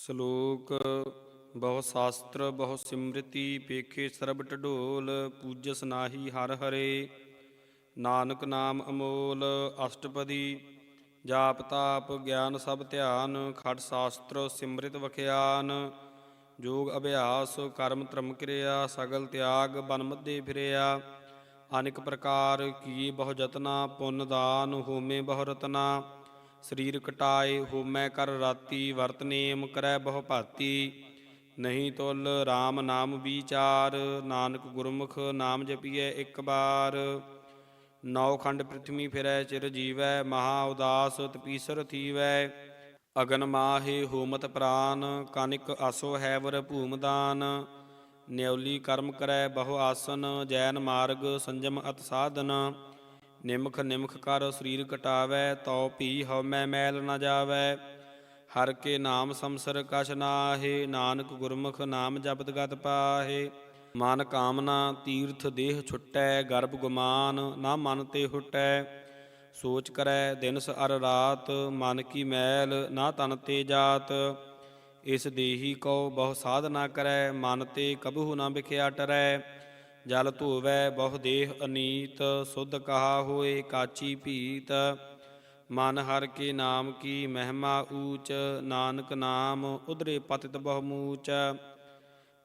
ਸ਼ਲੋਕ, ਬਹੁ ਸ਼ਾਸਤਰ, ਬਹੁ ਸਿਮ੍ਰਿਤੀ, ਪੇਖੇ ਸਰਬ ਢਡੋਲ ਪੂਜਸ ਨਾਹੀ ਹਰ ਹਰੇ। ਨਾਨਕ ਨਾਮ ਅਮੋਲ, ਅਸ਼ਟਪਦੀ, ਜਾਪ ਤਾਪ, ਗਿਆਨ ਸਭ ਧਿਆਨ, ਖੜ ਸ਼ਾਸਤਰ, ਸਿਮ੍ਰਿਤ ਵਖਿਆਨ। ਜੋਗ ਅਭਿਆਸ, ਕਰਮ ਧਰਮ ਕਿਰਿਆ, ਸਗਲ ਤਿਆਗ, ਬਨ ਮੱਦੇ ਫਿਰਿਆ। ਅਨੇਕ ਪ੍ਰਕਾਰ, ਕੀ ਬਹੁ ਜਤਨਾ ਪੁੰਨ ਦਾਨ, ਹੋਮੇ ਬਹੁ ਰਤਨਾ। ਸਰੀਰ ਕਟਾਏ ਹੋਮੈ ਕਰ ਰਾਤੀ ਵਰਤ ਨੇਮ ਕਰੈ ਬਹੁ ਭਾਤੀ। ਨਹੀਂ ਤੁਲ RAM ਨਾਮ ਵਿਚਾਰ, ਨਾਨਕ ਗੁਰਮੁਖ ਨਾਮ ਜਪੀਐ ਇੱਕ ਬਾਰ। ਨੌ ਖੰਡ ਪ੍ਰਿਥਵੀ ਫਿਰੈ, ਚਿਰ ਜੀਵੈ, ਮਹਾ ਉਦਾਸ ਤਪੀਸਰ ਥੀਵੈ। ਅਗਨ ਮਾਹੇ ਹੋਮਤ ਪ੍ਰਾਨ, ਕਾਨਿਕ ਆਸੋ ਹੈਵਰ ਭੂਮਦਾਨ ਨਿਉਲੀ ਕਰਮ ਕਰੈ ਬਹੁ ਆਸਨ, ਜੈਨ ਮਾਰਗ ਸੰਜਮ ਅਤ ਸਾਧਨ। ਨਿਮਖ ਨਿਮਖ ਕਰ ਸਰੀਰ ਕਟਾਵੈ, ਤਉ ਭੀ ਹਉਮੈ ਮੈਲ ਨਾ ਜਾਵੈ। ਹਰ ਕੇ ਨਾਮ ਸੰਸਰ ਕਛ ਨਾਹੇ, ਨਾਨਕ ਗੁਰਮੁਖ ਨਾਮ ਜਪਤ ਗਤ ਪਾਹੇ। ਮਨ ਕਾਮਨਾ ਤੀਰਥ ਦੇਹ ਛੁੱਟੈ, ਗਰਭ ਗੁਮਾਨ ਨਾ ਮਨ ਤੇ ਹੁਟੈ। ਸੋਚ ਕਰੈ ਦਿਨਸ ਅਰ ਰਾਤ, ਮਨ ਕੀ ਮੈਲ ਨਾ ਤਨ ਤੇ ਜਾਤ। ਇਸ ਦੇਹੀ ਕੋ ਬਹੁ ਸਾਧਨਾ ਕਰੈ, ਮਨ ਤੇ ਕਬਹੁ ਨਾ ਵਿਖਿਆ ਟਰੈ। ਜਲ ਧੋਵੈ ਬਹੁ ਦੇਹ ਅਨੀਤ, ਸੁਧ ਕਹਾ ਹੋਏ ਕਾਚੀ ਭੀਤ। ਮਨ ਹਰ ਕੇ ਨਾਮ ਕੀ ਮਹਿਮਾ ਊਚ, ਨਾਨਕ ਨਾਮ ਉਧਰੇ ਪਤਿਤ ਬਹੁ ਮੂਚ।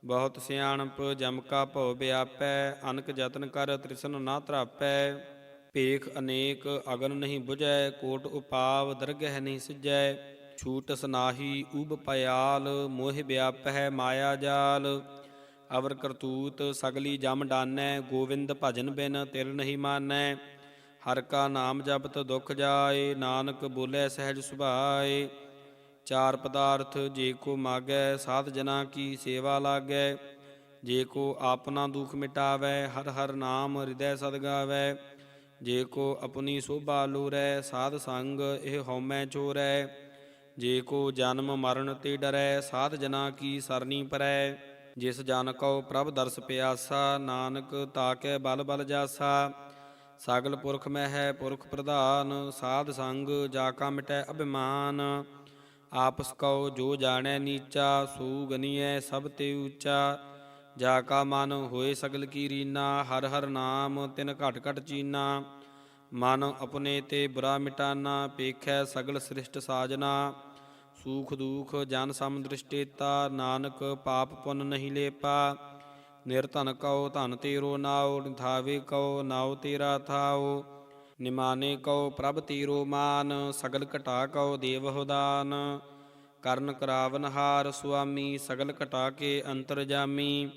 ਬਹੁਤ ਸਿਆਣਪ ਜਮ ਕਾ ਭਉ ਵਿਆਪੈ ਅਨਕ ਯਤਨ ਕਰ ਤ੍ਰਿਸ਼ਨ ਨਾ ਤਰਾਪੈ ਭੇਖ ਅਨੇਕ ਅਗਨ ਨਹੀਂ 부ਜੈ ਕੋਟ ਉਪਾਵ ਦਰਗਹਿ ਨਹੀਂ ਸਿਜੈ ਛੂਟ ਸਨਾਹੀ ਊਬ ਪਿਆਲ ਮੋਹ ਵਿਆਪਹਿ ਮਾਇਆ ਜਾਲ। ਅਵਰ ਕਰਤੂਤ ਸਗਲੀ ਜਮ ਡਾਨੈ, ਗੋਵਿੰਦ ਭਜਨ ਬਿਨ ਤਿਲ ਨਹੀਂ ਮਾਨੈ। ਹਰ ਕਾ ਨਾਮ ਜਪਤ ਦੁਖ ਜਾਏ, ਨਾਨਕ ਬੋਲੇ ਸਹਿਜ ਸੁਭਾਏ। ਚਾਰ ਪਦਾਰਥ ਜੇ ਕੋ ਮਾਗੈ, ਸਾਧ ਜਨਾ ਕੀ ਸੇਵਾ ਲਾਗੈ। ਜੇ ਕੋ ਆਪਣਾ ਦੁਖ ਮਿਟਾਵੈ, ਹਰ ਹਰ ਨਾਮ ਹਿਰਦੈ ਸਦ ਗਾਵੈ। ਜੇ ਕੋ ਆਪਣੀ ਸੋਭਾ ਲੋਰੈ, ਸਾਧ ਸੰਗ ਇਹ ਹਉਮੈ ਚੋਰੈ। ਜੇ ਕੋ ਜਨਮ ਮਰਨ ਤੇ ਡਰੈ, ਸਾਧ ਜਨਾ ਕੀ ਸਰਨੀ ਪਰੈ। ਜਿਸ ਜਨ ਕਉ ਪ੍ਰਭ ਦਰਸ ਪਿਆਸਾ, ਨਾਨਕ ਤਾਕੈ ਬਲ ਬਲ ਜਾਸਾ। ਸਗਲ ਪੁਰਖ ਮੈਂ ਹੈ ਪੁਰਖ ਪ੍ਰਧਾਨ, ਸਾਧ ਸੰਗ ਜਾ ਕਾ ਮਿਟੈ ਅਭਿਮਾਨ। ਆਪਸ ਕਉ ਜੋ ਜਾਣੈ ਨੀਚਾ ਸੂ ਗਨੀਐ ਸਭ ਤੇ ਉੱਚਾ। ਜਾ ਕਾ ਮਨ ਹੋਏ ਸਗਲ ਕੀ ਰੀਨਾ, ਹਰ ਹਰ ਨਾਮ ਤਿਨ ਘਟ ਘਟ ਚੀਨਾ। ਮਨ ਆਪਣੇ ਤੇ ਬੁਰਾ ਮਿਟਾਨਾ, ਪੇਖੈ ਸਗਲ ਸ੍ਰਿਸ਼ਟ ਸਾਜਨਾ। ਸੂਖ ਦੂਖ ਜਨ ਸਮ ਦ੍ਰਿਸ਼ਟੇਤਾ, ਨਾਨਕ ਪਾਪ ਪੁੰਨ ਨਹੀਂ ਲੇਪਾ। ਨਿਰਧਨ ਕਉ, ਧਨ ਤੇਰੋ ਨਾਉ, ਨਿਧਾਵੇ ਕਉ, ਨਾਉ ਤੇਰਾ ਥਾਉ। ਨਿਮਾਨੇ ਕਉ, ਪ੍ਰਭ ਤੀਰੋ ਮਾਨ, ਸਗਲ ਘਟਾ ਕਉ ਦੇਵ ਦਾਨ। ਕਰਨ ਕਰਾਵਨ ਹਾਰ ਸੁਆਮੀ, ਸਗਲ ਘਟਾ ਕੇ ਅੰਤਰ ਜਾਮੀ।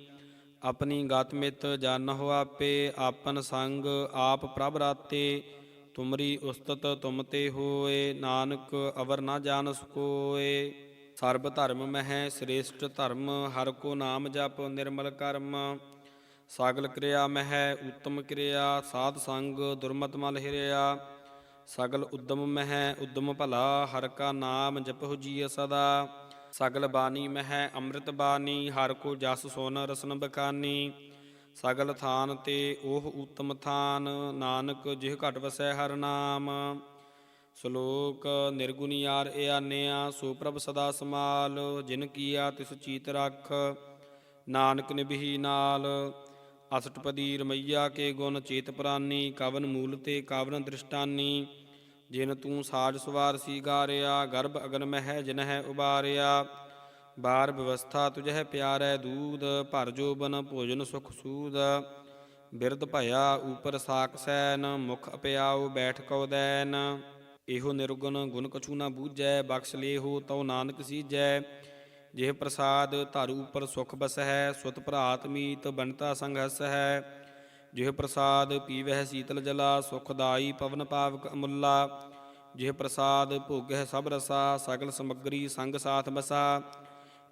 ਆਪਣੀ ਗਤ ਮਿਤ ਜਾਣਹੁ ਆਪੇ, ਆਪਨ ਸੰਗ ਆਪ ਪ੍ਰਭ ਰਾਤੇ। ਤੁਮਰੀ ਉਸਤਤ ਤੁਮ ਤੇ ਹੋਏ, ਨਾਨਕ ਅਵਰ ਨਾ ਜਾਣਸ ਕੋਏ ਸਰਬ ਧਰਮ ਮਹਿ ਸ੍ਰੇਸ਼ਟ ਧਰਮ, ਹਰ ਕੋ ਨਾਮ ਜਪ ਨਿਰਮਲ ਕਰਮ। ਸਗਲ ਕਿਰਿਆ ਮਹਿ ਉਤਮ ਕਿਰਿਆ, ਸਾਧ ਸੰਗ ਦੁਰਮਤ ਮਲ ਹਿਰਿਆ। ਸਗਲ ਉਦਮ ਮਹਿ ਉਦਮ ਭਲਾ, ਹਰ ਕਾ ਨਾਮ ਜਪਹੁ ਜੀਅ ਸਦਾ। ਸਗਲ ਬਾਣੀ ਮਹਿ ਅੰਮ੍ਰਿਤ ਬਾਣੀ, ਹਰ ਕੋ ਜਸ ਸੋਨ ਰਸਨ ਬਕਾਨੀ ਸਗਲ ਥਾਨ ਤੇ ਉਹ ਉਤਮ ਥਾਨ, ਨਾਨਕ ਜਿਹ ਘਟ ਵਸੈ ਹਰ ਨਾਮ। ਸ਼ਲੋਕ, ਨਿਰਗੁਣੀ ਯਾਰ ਇਆਨਿਆ ਸੋ ਪ੍ਰਭ ਸਦਾ ਸਮਾਲ, ਜਿਨ ਕੀਆ ਤਿਸ ਚੀਤ ਰਖ। ਨਾਨਕ ਨਿਭੀ ਨਾਲ, ਅਸਟਪਦੀ ਰਮਈਆ ਕੇ ਗੁਣ ਚੇਤ ਪ੍ਰਾਨੀ, ਕਵਨ ਮੂਲ ਤੇ ਕਵਨ ਦ੍ਰਿਸ਼ਟਾਨੀ। ਜਿਨ ਤੂੰ ਸਾਜ ਸਵਾਰ ਸੀ ਗਾਰਿਆ, ਗਰਭ ਅਗਨ ਮਹਿ ਜਿਨ ਹੈ ਉਬਾਰਿਆ। ਬਾਰ ਵਿਵਸਥਾ ਤੁਝਹਿ ਪਿਆਰੈ ਦੂਧ ਭਰ ਜੋਬਨ ਭੋਜਨ ਸੁਖ ਸੂਦ। ਬਿਰਧ ਭਇਆ ਉਪਰ ਸਾਕ ਸੈਨ, ਮੁਖ ਅਪਿਆਉ ਬੈਠ ਕਉ ਦੈਨ। ਇਹੋ ਨਿਰਗੁਣ ਗੁਣ ਕਛੂ ਨਾ ਬੂਝੈ, ਬਖਸ਼ ਲੇਹੋ ਤਉ ਨਾਨਕ ਸੀਜੈ। ਜਿਹ ਪ੍ਰਸਾਦ ਧਰ ਉਪਰ ਸੁਖ ਬਸਹਿ, ਸੁਤ ਭਰਾਤ ਮੀਤ ਬੰਤਾ ਸੰਘਸ ਹੈ ਜਿਹ ਪ੍ਰਸਾਦ ਪੀਵਹਿ ਸੀਤਲ ਜਲਾ ਸੁਖਦਾਈ ਪਵਨ ਪਾਵਕ ਅਮੁੱਲਾ। ਜਿਹ ਪ੍ਰਸਾਦ ਭੋਗਹਿ ਸਭ ਰਸਾ, ਸਗਲ ਸਮਗਰੀ ਸੰਗ ਸਾਥ ਬਸਾ।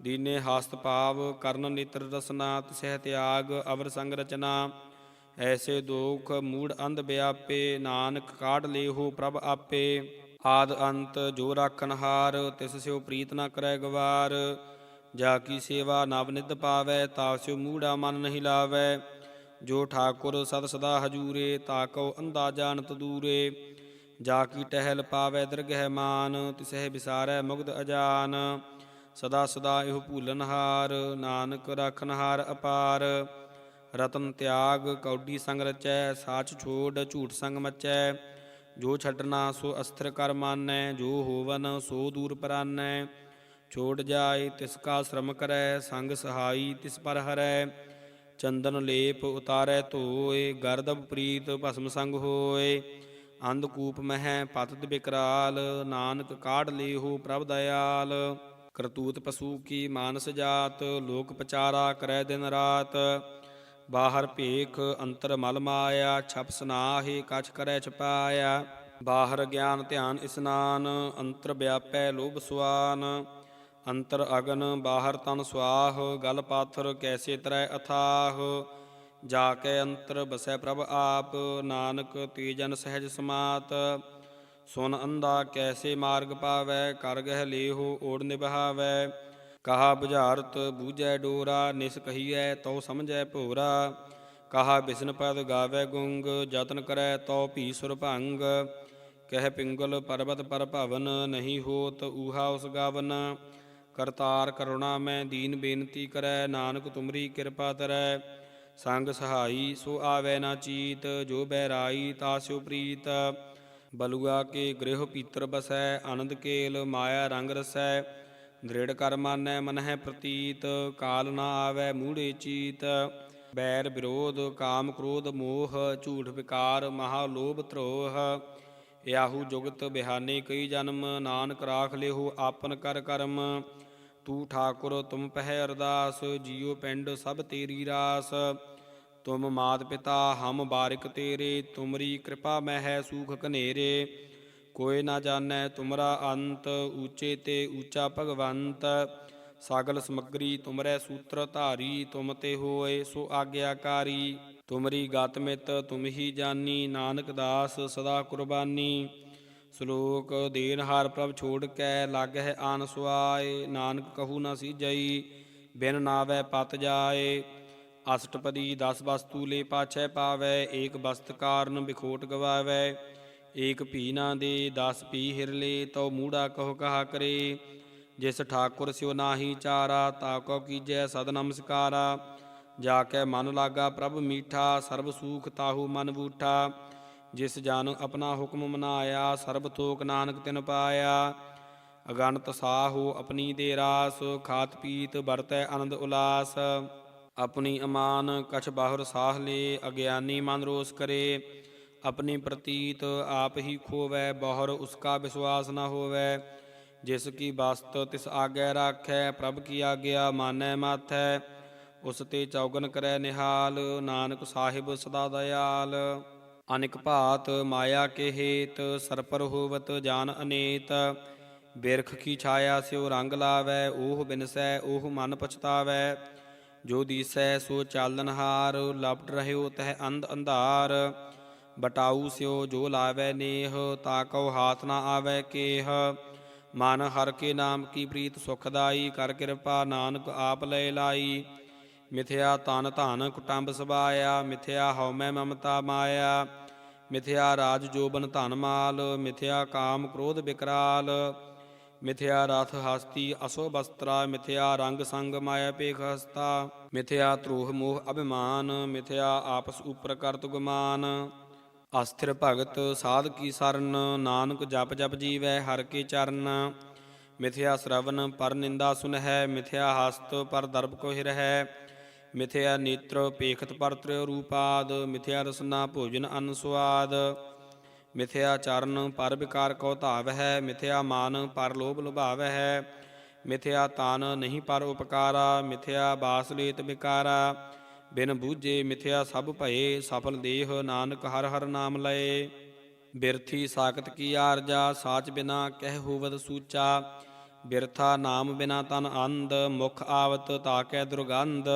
ਦੀਨੇ ਹਾਸਤ ਭਾਵ, ਕਰਨ ਨੇਤਰ ਰਸਨਾ, ਤਿਸਹਿ ਤਿਆਗ, ਅਵਰ ਸੰਗ ਰਚਨਾ। ਐਸੇ ਦੋਖ ਮੂੜ ਅੰਧ ਵਿਆਪੇ ਨਾਨਕ ਕਾਢ ਲੇਹੋ ਪ੍ਰਭ ਆਪੇ। ਆਦ ਅੰਤ ਜੋ ਰਾਖਨ ਤਿਸ ਸਿਓ ਪ੍ਰੀਤ ਨਾ ਕਰੈ ਗਵਾਰ। ਜਾ ਕੀ ਸੇਵਾ ਨਵ ਨਿਤ ਪਾਵੈ, ਤਾ ਸਿਓ ਮੂੜਾ ਮਨ ਨਹੀਂ ਲਾਵੈ। ਜੋ ਠਾਕੁਰ ਸਦ ਸਦਾ ਹਜੂਰੇ, ਤਾ ਕਉ ਅੰਦਾ ਜਾਣਤ ਦੂਰੇ ਜਾ ਕੀ ਟਹਿਲ ਪਾਵੈ ਦਰਗਹਿ ਮਾਨ, ਤਿਸਹਿ ਵਿਸਾਰੈ ਮੁਗਧ ਅਜਾਨ। ਸਦਾ ਸਦਾ ਇਹੋ ਭੂਲਨਹਾਰ ਨਾਨਕ ਰਖਨਹਾਰ ਅਪਾਰ। ਰਤਨ ਤਿਆਗ, ਕੌਡੀ ਸੰਗ ਰਚੈ, ਸਾਚ ਛੋੜ, ਝੂਠ ਸੰਗ ਮਚੈ। ਜੋ ਛੱਡਣਾ ਸੋ ਅਸਥਿਰ ਕਰ ਮਾਨੈ, ਜੋ ਹੋਵਨ ਸੋ ਦੂਰ ਪਰਾਨੈ। ਛੋੜ ਜਾਏ ਤਿਸ ਕਾ ਸ਼ਰਮ ਕਰੈ, ਸੰਗ ਸਹਾਈ ਤਿਸ ਪਰ ਹਰੈ। ਚੰਦਨ ਲੇਪ ਉਤਾਰੈ ਧੋਏ, ਗਰਦਬ ਪ੍ਰੀਤ ਭਸਮ ਸੰਗ ਹੋਏ। ਅੰਧਕੂਪ ਮਹਿ ਪਤਿਤ ਬਿਕਰਾਲ, ਨਾਨਕ ਕਾਢ ਲੇਹੋ ਪ੍ਰਭ ਦਇਆਲ। ਕਰਤੂਤ ਪਸ਼ੂ ਕੀ ਮਾਨਸ ਜਾਤ, ਲੋਕ ਪਚਾਰਾ ਕਰੈ ਦਿਨ ਰਾਤ। ਬਾਹਰ ਭੇਖ ਅੰਤਰ ਮਲ ਮਾਇਆ, ਛਪ ਸਨਾਹੇ ਕਛ ਕਰੈ ਛਪਾਇਆ। ਬਾਹਰ ਗਿਆਨ ਧਿਆਨ ਇਸਨਾਨ, ਅੰਤਰ ਵਿਆਪੈ ਲੋਭ ਸੁਆਨ। ਅੰਤਰ ਅਗਨ ਬਾਹਰ ਤਨ ਸੁਆਹ, ਗਲ ਪਾਥਰ ਕੈਸੇ ਤਰੈ ਅਥਾਹ। ਜਾ ਕੇ ਅੰਤਰ ਬਸੈ ਪ੍ਰਭ ਆਪ, ਨਾਨਕ ਤੀਜਨ ਸਹਿਜ ਸਮਾਤ। ਸੁਨ ਅੰਧਾ ਕੈਸੇ ਮਾਰਗ ਪਾਵੈ ਕਰ ਗਹਿ ਲੇਹੋ ਓੜ ਨਿਭਾਵੈ। ਕਹਾ ਬੁਝਾਰਤ ਬੂਝੈ ਡੋਰਾ, ਨਿਸ ਕਹੀਐ ਤਉ ਸਮਝੈ ਭੋਰਾ। ਕਹਾ ਬਿਸਨ ਪਦ ਗਾਵੈ ਗੁੰਗ, ਯਤਨ ਕਰੈ ਤਉ ਭੀ ਸੁਰ ਭੰਗ। ਕਹਿ ਪਿੰਗਲ ਪਰਬਤ ਪਰ ਭਵਨ, ਨਹੀਂ ਹੋਤ ਊਹਾ ਉਸ ਗਾਵਨ। ਕਰਤਾਰ ਕਰੁਣਾ ਮੈਂ ਦੀਨ ਬੇਨਤੀ ਕਰੈ, ਨਾਨਕ ਤੁਮਰੀ ਕਿਰਪਾ ਤਰੈ। ਸੰਗ ਸਹਾਈ ਸੋ ਆਵੈ ਨਾ ਚੀਤ, ਜੋ ਬਹਿਰਾਈ ਤਾਸਿਓ ਪ੍ਰੀਤ। ਬਲੂਆ ਕੇ ਗ੍ਰਹਿ ਪੀਤਰ ਬਸੈ, ਆਨੰਦ ਕੇਲ ਮਾਇਆ ਰੰਗ ਰਸੈ। ਦ੍ਰਿੜ ਕਰ ਮਾਨੈ ਪ੍ਰਤੀਤ, ਕਾਲ ਨਾ ਆਵੈ ਮੂੜੇ ਚੀਤ। ਬੈਰ ਵਿਰੋਧ, ਕਾਮ ਕ੍ਰੋਧ ਮੋਹ, ਝੂਠ ਵਿਕਾਰ ਮਹਾ ਲੋਭ ਧਰੋਹ। ਯਾਹੂ ਜੁਗਤ ਬਿਹਾਨੇ ਕਈ ਜਨਮ, ਨਾਨਕ ਰਾਖ ਲਿਓ ਆਪਨ ਕਰ ਕਰਮ। ਤੂੰ ਠਾਕੁਰ ਤੁਮ ਪਹਿ ਅਰਦਾਸ, ਜੀਉ ਪਿੰਡ ਸਭ ਤੇਰੀ ਰਾਸ। ਤੁਮ ਮਾਤ ਪਿਤਾ, ਹਮ ਬਾਰਿਕ ਤੇਰੇ, ਤੁਮਰੀ ਕਿਰਪਾ ਮਹਿ ਹੈ ਸੂਖ ਕਨੇਰੇ ਕੋਈ ਨਾ ਜਾਣੈ ਤੁਮਰਾ ਅੰਤ, ਊਚੇ ਤੇ ਊਚਾ ਭਗਵੰਤ। ਸਾਗਲ ਸਮਗਰੀ ਤੁਮਰੇ ਸੂਤਰ ਧਾਰੀ, ਤੁਮ ਤੇ ਹੋਏ ਸੋ ਆਗਿਆਕਾਰੀ। ਤੁਮਰੀ ਗਤ ਮਿਤ, ਤੁਮ ਹੀ ਜਾਨੀ, ਨਾਨਕ ਦਾਸ ਸਦਾ ਕੁਰਬਾਨੀ। ਸ਼ਲੋਕ ਦੇਨਹਾਰ ਪ੍ਰਭ ਛੋੜ ਕੈ ਲੱਗ ਹੈ ਆਨ ਸੁਆਏ, ਨਾਨਕ ਕਹੂ ਨਾ ਸੀ ਜਈ, ਬਿਨ ਨਾਵੈ ਪਤ ਜਾਏ। ਅਸ਼ਟਪਦੀ 10 ਵਸਤੂ ਲੈ ਪਾਛੈ ਪਾਵੈ, ਏਕ ਬਸਤ ਕਾਰਨ ਵਿਖੋਟ ਗਵਾਵੈ। ਏਕ ਭੀ ਨਾ ਦੇ 10 ਭੀ ਹਿਰਲੇ ਤਉ ਮੂੜਾ ਕਹੋ ਕਹਾ ਕਰੇ। ਜਿਸ ਠਾਕੁਰ ਸਿਉ ਨਾਹੀ ਚਾਰਾ, ਤਾ ਕੋ ਕੀਜੈ ਸਦ ਨਮਸਕਾਰਾ। ਜਾ ਕੈ ਮਨ ਲਾਗਾ ਪ੍ਰਭ ਮੀਠਾ, ਸਰਬ ਸੂਖ ਤਾਹੂ ਮਨ ਬੂਠਾ। ਜਿਸ ਜਨ ਆਪਣਾ ਹੁਕਮ ਮਨਾਇਆ, ਸਰਬ ਥੋਕ ਨਾਨਕ ਤਿਨ ਪਾਇਆ। ਅਗਣਤ ਸਾਹੋ ਆਪਣੀ ਦੇ ਰਾਸ, ਖਾਤ ਪੀਤ ਵਰਤੈ ਆਨੰਦ ਉਲਾਸ। ਆਪਣੀ ਅਮਾਨ ਕਛ ਬਾਹਰ ਸਾਹ ਲੇ, ਅਗਿਆਨੀ ਮਨ ਰੋਸ ਕਰੇ। ਆਪਣੀ ਪ੍ਰਤੀਤ ਆਪ ਹੀ ਖੋਵੈ, ਬਹੁਰ ਉਸਕਾ ਵਿਸ਼ਵਾਸ ਨਾ ਹੋਵੈ। ਜਿਸ ਕੀ ਬਸਤ ਤਿਸ ਆਗੈ ਰਾਖੈ, ਪ੍ਰਭ ਕੀ ਆਗਿਆ ਮਾਨੈ ਮਾਥੈ। ਉਸ ਤੇ ਚੌਗਨ ਕਰੈ ਨਿਹਾਲ, ਨਾਨਕ ਸਾਹਿਬ ਸਦਾ ਦਇਆਲ। ਅਨਿਕ ਭਾਤ ਮਾਇਆ ਕੇ ਹੇਤ, ਸਰਪਰ ਹੋਵਤ ਜਾਨ ਅਨੇਤ। ਬਿਰਖ ਕੀ ਛਾਇਆ ਸਿਉ ਰੰਗ ਲਾਵੈ, ਓਹ ਬਿਨਸੈ, ਓਹ ਮਨ ਪਛਤਾਵੈ। ਜੋ ਦੀਸੈ ਸੋ ਚਾਲਨਹਾਰ ਲਪਟ ਰਹਿਓ ਤਹ ਅੰਧ ਅੰਧਾਰ। ਬਟਾਊ ਸਿਓ ਜੋ ਲਾਵੈ ਨੇਹ, ਤਾ ਕਉ ਹਾਥ ਨਾ ਆਵੈ ਕੇਹ। ਮਨ ਹਰ ਕੇ ਨਾਮ ਕੀ ਪ੍ਰੀਤ ਸੁਖਦਾਈ ਕਰ ਕਿਰਪਾ ਨਾਨਕ ਆਪ ਲੈ ਲਾਈ। ਮਿਥਿਆ ਤਨ ਧਨ ਕੁਟੰਬ ਸਬਾਇਆ, ਮਿਥਿਆ ਹਉਮੈ ਮਮਤਾ ਮਾਇਆ। ਮਿਥਿਆ ਰਾਜ ਜੋਬਨ ਧਨ ਮਾਲ, ਮਿਥਿਆ ਕਾਮ ਕ੍ਰੋਧ ਬਿਕਰਾਲ। ਮਿਥਿਆ ਰਥ ਹਸਤੀ ਅਸੋ ਬਸਤਰਾ, ਮਿਥਿਆ ਰੰਗ ਸੰਗ ਮਾਇਆ ਪੇਖ ਹਸਤਾ। ਮਿਥਿਆ ਧਰੋਹ ਮੋਹ ਅਭਿਮਾਨ, ਮਿਥਿਆ ਆਪਸ ਉਪਰ ਕਰਤ ਗੁਮਾਨ ਅਸਥਿਰ ਭਗਤ ਸਾਧ ਕੀ ਸਰਨ, ਨਾਨਕ ਜਪ ਜਪ ਜੀਵੈ ਹਰ ਕੇ ਚਰਨ। ਮਿਥਿਆ ਸ਼ਰਵਨ ਪਰ ਨਿੰਦਾ ਸੁਨਹਿ, ਮਿਥਿਆ ਹਸਤ ਪਰ ਦਰਬ ਕੋ ਹਿਰਹਿ ਮਿਥਿਆ ਨੇਤਰ ਪੇਖਤ ਪਰ ਤ੍ਰਿਉ ਰੂਪਾਦ, ਮਿਥਿਆ ਰਸਨਾ ਭੋਜਨ ਅਨ ਸੁਆਦ। ਮਿਥਿਆ ਚਰਨ ਪਰ ਵਿਕਾਰ ਕੋ ਧਾਵ ਹੈ ਮਿਥਿਆ ਮਾਨ ਪਰ ਲੋਭ ਲੁਭਾਵ ਹੈ ਮਿਥਿਆ ਤਾਨ ਨਹੀਂ ਪਰ ਉਪਕਾਰਾ, ਮਿਥਿਆ ਬਾਸਲੇਤ ਵਿਕਾਰਾ। ਬਿਨ ਬੂਝੇ ਮਿਥਿਆ ਸਭ ਭਏ, ਸਫਲ ਦੇਹ ਨਾਨਕ ਹਰ ਹਰ ਨਾਮ ਲਏ। ਬਿਰਥੀ ਸਾਖਤ ਕੀ ਆਰਜਾ, ਸਾਚ ਬਿਨਾ ਕਹਿ ਹੋਵਤ ਸੂਚਾ। ਬਿਰਥਾ ਨਾਮ ਬਿਨਾ ਤਨ ਅੰਧ, ਮੁਖ ਆਵਤ ਤਾਕੈ ਦੁਰਗੰਧ।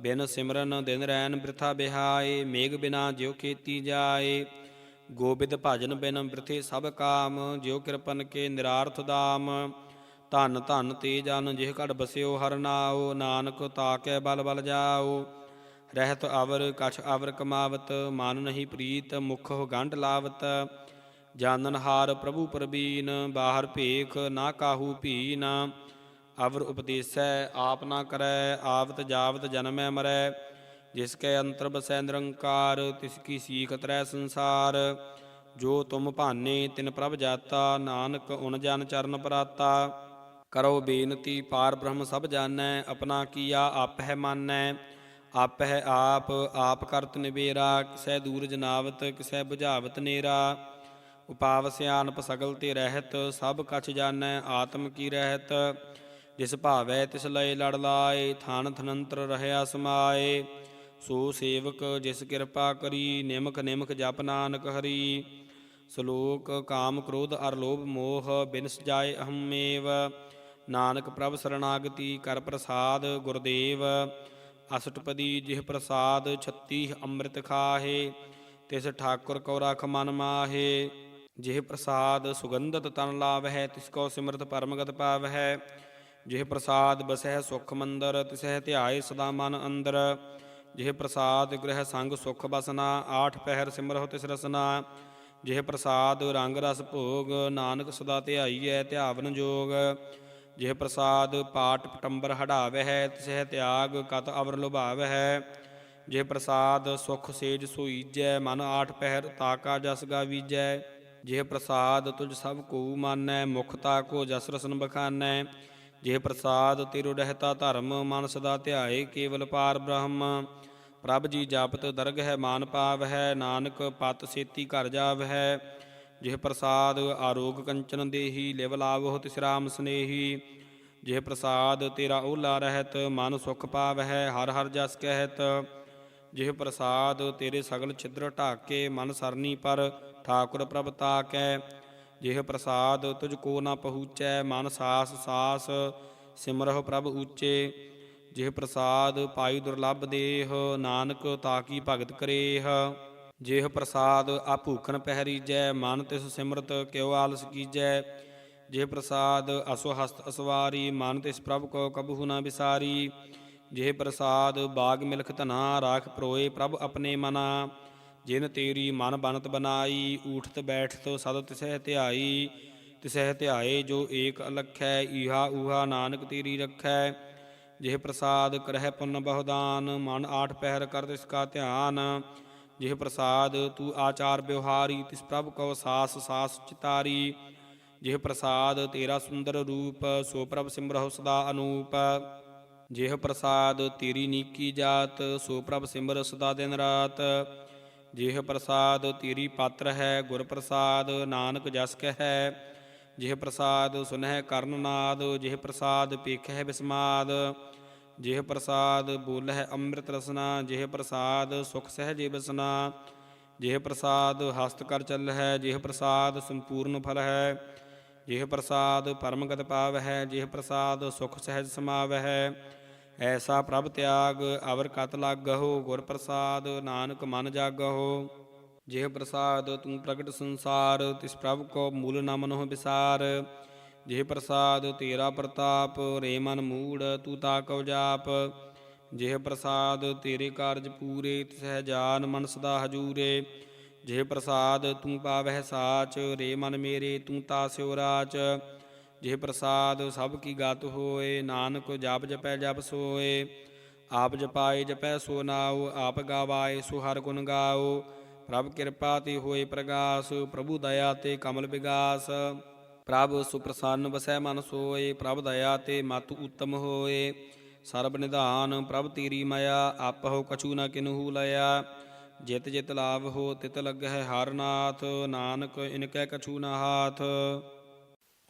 ਬਿਨ ਸਿਮਰਨ ਦਿਨ ਰੈਨ ਬਿਰਥਾ ਬਿਹਾਏ, ਮੇਘ ਬਿਨਾ ਜਿਉ ਖੇਤੀ ਜਾਏ। ਗੋਬਿੰਦ ਭਜਨ ਬਿਨ ਬਿਰਥੇ ਸਭ ਕਾਮ, ਜਿਉ ਕਿਰਪਨ ਕੇ ਨਿਰਾਰਥ ਦਾਮ। ਧਨ ਧਨ ਤੇ ਜਨ ਜਿਹ ਘੜ ਬਸਿਓ ਹਰ ਨਾਉ, ਨਾਨਕ ਤਾਕੈ ਬਲ ਬਲ ਜਾਓ ਰਹਿਤ ਅਵਰ ਕਛ ਅਵਰ ਕਮਾਵਤ, ਮਨ ਨਹੀਂ ਪ੍ਰੀਤ ਮੁਖ ਹੋ ਗੰਢ ਲਾਵਤ। ਜਾਨਨ ਹਾਰ ਪ੍ਰਭੂ ਪ੍ਰਬੀਨ, ਬਾਹਰ ਭੇਖ ਨਾ ਕਾਹੂ ਭੀਨ। ਅਵਰ ਉਪਦੇਸੈ ਆਪ ਨਾ ਕਰੈ, ਆਵਤ ਜਾਵਤ ਜਨਮੈ ਮਰੈ। ਜਿਸ ਕੈ ਅੰਤਰ ਬਸੈ ਨਿਰੰਕਾਰ, ਤਿਸ ਕੀ ਸੀਖ ਤਰੈ ਸੰਸਾਰ। ਜੋ ਤੁਮ ਭਾਨੇ ਤਿਨ ਪ੍ਰਭ ਜਾਤਾ, ਨਾਨਕ ਉਨ ਜਨ ਚਰਨ ਪਰਾਤਾ। ਕਰੋ ਬੇਨਤੀ, ਪਾਰ ਬ੍ਰਹਮ ਸਭ ਜਾਣੈ, ਆਪਣਾ ਕੀਆ ਆਪ ਹੈ ਮਾਨੈ। ਆਪ ਹੈ ਆਪ ਆਪ ਕਰਤ ਨਿਬੇਰਾ ਕਿਸੈ ਦੂਰ ਜਨਾਵਤ, ਕਿਸੈ 부ਝਾਵਤ ਨੇਰਾ। ਉਪਾਵ ਸਿਆਨਪ ਸਗਲ ਤੇ ਰਹਿਤ, ਸਭ ਕਛ ਜਾਣੈ, ਆਤਮ ਕੀ ਰਹਿਤ। ਜਿਸ ਭਾਵੈ ਤਿਸ ਲਏ ਲੜ ਲਾਏ, ਥਾਨ ਥਨੰਤਰ ਰਹਿਆ ਸਮਾਏ। ਸੋ ਸੇਵਕ ਜਿਸ ਕਿਰਪਾ ਕਰੀ, ਨਿਮਕ ਨਿਮਖ ਜਪ ਨਾਨਕ ਹਰੀ। ਸ਼ਲੋਕ, ਕਾਮ ਕ੍ਰੋਧ ਅਰ ਲੋਭ ਮੋਹ, ਬਿਨਸ ਜਾਏ ਅਹਮੇਵ। ਨਾਨਕ ਪ੍ਰਭ ਸਰਣਾਗਤੀ ਕਰ ਪ੍ਰਸਾਦ ਗੁਰਦੇਵ, ਅਸਟਪਦੀ ਜਿਹ ਪ੍ਰਸਾਦ 36 ਅੰਮ੍ਰਿਤ ਖਾਹੇ, ਤਿਸ ਠਾਕੁਰ ਕੋ ਰਖ ਮਨ ਮਾਹੇ, ਜਿਹ ਪ੍ਰਸਾਦ ਸੁਗੰਧਤ ਤਨ ਲਾਵਹਿ, ਤਿਸ ਕੋ ਸਿਮਰਤ ਪਰਮਗਤ ਪਾਵਹਿ, ਜਿਹ ਪ੍ਰਸਾਦ ਬਸਹਿ ਸੁਖ ਮੰਦਰ, ਤਿਸਹਿ ਧਿਆਏ ਸਦਾ ਮਨ ਅੰਦਰ, ਜਿਹ ਪ੍ਰਸਾਦ ਗ੍ਰਹਿ ਸੰਗ ਸੁਖ ਬਸਨਾ, ਆਠ ਪਹਿਰ ਸਿਮਰਹੁ ਤਿਸ ਰਸਨਾ, ਜਿਹ ਪ੍ਰਸਾਦ ਰੰਗ ਰਸ ਭੋਗ, ਨਾਨਕ ਸਦਾ ਧਿਆਈਐ ਧਿਆਵਨ ਜੋਗ ਜਿਹ ਪ੍ਰਸਾਦ ਪਾਟ ਪਟੰਬਰ ਹੜਾਵਹਿ, ਤਿਸਹਿ ਤਿਆਗ ਕਤ ਅਵਰ ਲੁਭਾਵਹਿ। ਜਿਹ ਪ੍ਰਸਾਦ ਸੁਖ ਸੇਜ ਸੋਈਜੈ, ਮਨ ਆਠ ਪਹਿਰ ਤਾਕਾ ਜਸ ਗਾਵੀਜੈ। ਜਿਹ ਪ੍ਰਸਾਦ ਤੁਝ ਸਭ ਕੋ ਮਾਨੈ ਮੁਖਤਾ ਕੋ ਜਸ ਰਸਨ ਬਖਾਨੈ। ਜਿਹ ਪ੍ਰਸਾਦ ਤੇਰੋ ਰਹਿਤਾ ਧਰਮ, ਮਨ ਸਦਾ ਧਿਆਏ ਕੇਵਲ ਪਾਰ ਬ੍ਰਹਮ। ਪ੍ਰਭ ਜੀ ਜਪਤ ਦਰਗ ਹੈ ਮਾਨ ਪਾਵ ਹੈ ਨਾਨਕ ਪਤ ਸੇਤੀ ਘਰ ਜਾਵ ਹੈ ਜਿਹ ਪ੍ਰਸਾਦ ਆਰੋਗ ਕੰਚਨ ਦੇਹੀ, ਲਿਵ ਲਾਵਹੁ ਤਿਸ ਰਾਮ ਸਨੇਹੀ। ਜਿਹ ਪ੍ਰਸਾਦ ਤੇਰਾ ਓਲਾ ਰਹਿਤ, ਮਨ ਸੁਖ ਪਾਵ ਹੈ ਹਰ ਹਰ ਜਸ ਕਹਿਤ। ਜਿਹ ਪ੍ਰਸਾਦ ਤੇਰੇ ਸਗਲ ਛਿਦਰ ਢਾਕੇ, ਮਨ ਸਰਨੀ ਪਰ ਠਾਕੁਰ ਪ੍ਰਭ ਤਾਕੈ। ਜਿਹ ਪ੍ਰਸਾਦ ਤੁਝ ਕੋ ਨਾ ਪਹੁੰਚੈ, ਮਨ ਸਾਸ ਸਾਸ ਸਿਮਰਹੁ ਪ੍ਰਭ ਉੱਚੇ ਜਿਹ ਪ੍ਰਸਾਦ ਪਾਈ ਦੁਰਲਭ ਦੇਹ, ਨਾਨਕ ਤਾਕੀ ਭਗਤ ਕਰੇਹ। ਜਿਹ ਪ੍ਰਸਾਦ ਆ ਭੂਖਨ ਪਹਿਰੀਜੈ, ਮਨ ਤਿਸ ਸਿਮਰਤ ਕਿਉ ਆਲਸ ਕੀਜੈ। ਜਿਹ ਪ੍ਰਸਾਦ ਅਸੋ ਹਸਤ ਅਸਵਾਰੀ, ਮਨ ਤਿਸ ਪ੍ਰਭ ਕੋ ਕਬਹੁ ਨਾ ਵਿਸਾਰੀ। ਜਿਹ ਪ੍ਰਸਾਦ ਬਾਗ ਮਿਲਖ ਧਨਾ, ਰਾਖ ਪਰੋਏ ਪ੍ਰਭ ਆਪਣੇ ਮਨਾ। ਜਿਨ ਤੇਰੀ ਮਨ ਬਨਤ ਬਨਾਈ, ਊਠਤ ਬੈਠਤ ਸਦ ਤਿਸਹਿ ਧਿਆਈ। ਤਿਸਹਿ ਧਿਆਏ ਜੋ ਏਕ ਅਲਖੈ, ਈਹਾ ਊਹਾ ਨਾਨਕ ਤੇਰੀ ਰਖੈ। ਜਿਹ ਪ੍ਰਸਾਦ ਕਰਹਿ ਪੁੰਨ ਬਹੁਦਾਨ, ਮਨ ਆਠ ਪਹਿਰ ਕਰ ਤਿਸ ਕਾ ਧਿਆਨ। ਜਿਹ ਪ੍ਰਸਾਦ ਤੂੰ ਆਚਾਰ ਵਿਵਹਾਰੀ, ਤਿਸ ਪ੍ਰਭ ਕਉ ਸਾਸ ਸਾਸ ਚਿਤਾਰੀ। ਜਿਹ ਪ੍ਰਸਾਦ ਤੇਰਾ ਸੁੰਦਰ ਰੂਪ, ਸੋ ਪ੍ਰਭ ਸਿਮਰਹੁ ਸਦਾ ਅਨੂਪ। ਜਿਹ ਪ੍ਰਸਾਦ ਤੇਰੀ ਨੀਕੀ ਜਾਤ, ਸੋ ਪ੍ਰਭ ਸਿਮਰ ਸਦਾ ਦਿਨ ਰਾਤ। ਜਿਹ ਪ੍ਰਸਾਦ ਤੇਰੀ ਪਾਤਰ ਹੈ, ਗੁਰ ਪ੍ਰਸਾਦ ਨਾਨਕ ਜਸ ਕਹੈ। ਜਿਹ ਪ੍ਰਸਾਦ ਸੁਨਹਿ ਕਰਨ ਨਾਦ, ਜਿਹ ਪ੍ਰਸਾਦ ਪੇਖੈ ਬਿਸਮਾਦ। ਜਿਹ ਪ੍ਰਸਾਦ ਬੋਲ ਹੈ ਅੰਮ੍ਰਿਤ ਰਸਨਾ, ਜਿਹ ਪ੍ਰਸਾਦ ਸੁਖ ਸਹਿਜੇ ਬਸਨਾ, ਜਿਹ ਪ੍ਰਸਾਦ ਹਸਤ ਕਰ ਚੱਲ ਹੈ ਜਿਹ ਪ੍ਰਸਾਦ ਸੰਪੂਰਨ ਫਲ ਹੈ ਜਿਹ ਪ੍ਰਸਾਦ ਪਰਮਗਤ ਪਾਵ ਹੈ ਜਿਹ ਪ੍ਰਸਾਦ ਸੁਖ ਸਹਿਜ ਸਮਾਵ ਹੈ ਐਸਾ ਪ੍ਰਭ ਤਿਆਗ, ਅਵਰ ਕਤ ਲਾਗਹੁ, ਗੁਰ ਪ੍ਰਸਾਦ ਨਾਨਕ ਮਨ ਜਾਗਹੁ। ਜਿਹ ਪ੍ਰਸਾਦ ਤੂੰ ਪ੍ਰਗਟ ਸੰਸਾਰ, ਤਿਸ ਪ੍ਰਭ ਕੋ ਮੂਲ ਨਾ ਮਨੋਹ ਵਿਸਾਰ। ਜਿਹ ਪ੍ਰਸਾਦ ਤੇਰਾ ਪ੍ਰਤਾਪ, ਰੇ ਮਨ ਮੂੜ, ਤੂੰ ਤਾ ਕਉ ਜਾਪ। ਜਿਹ ਪ੍ਰਸਾਦ ਤੇਰੇ ਕਾਰਜ ਪੂਰੇ, ਤਿਸਹਿ ਜਾਨ ਮਨ ਸਦਾ ਹਜੂਰੇ। ਜਿਹ ਪ੍ਰਸਾਦ ਤੂੰ ਪਾਵਹਿ ਸਾਚ, ਰੇ ਮਨ ਮੇਰੇ, ਤੂੰ ਤਾ ਸਿਉ ਰਾਚ। ਜਿਹ ਪ੍ਰਸਾਦ ਸਭ ਕੀ ਗਤ ਹੋਏ, ਨਾਨਕ ਜਪ ਜਪੈ ਜਪ ਸੋਏ। ਆਪ ਜਪਾਏ ਜਪੈ ਸੋ ਨਾਉ, ਆਪ ਗਾਵਾਏ ਸੋ ਹਰ ਗੁਣ ਗਾਓ। ਪ੍ਰਭ ਕਿਰਪਾ ਤੇ ਹੋਏ ਪ੍ਰਗਾਸ, ਪ੍ਰਭੂ ਦਇਆ ਤੇ ਕਮਲ ਵਿਗਾਸ। ਪ੍ਰਭ ਸੁਪ੍ਰਸੰਨ ਵਸੈ ਮਨ ਸੋਏ, ਪ੍ਰਭ ਦਇਆ ਤੇ ਮਤ ਉਤਮ ਹੋਏ। ਸਰਬ ਨਿਧਾਨ, ਪ੍ਰਭ ਤੇਰੀ ਮਾਇਆ, ਆਪਹੁ ਕਛੂ ਨ ਕਿਨਹੂ ਲਿਆ ਜਿਤ ਜਿਤ ਲਾਭ ਹੋ ਤਿਤ ਲੱਗਹਿ ਹਰਨਾਥ ਨਾਨਕ ਇਨਕੈ ਕਛੂ ਨ ਹਾਥ।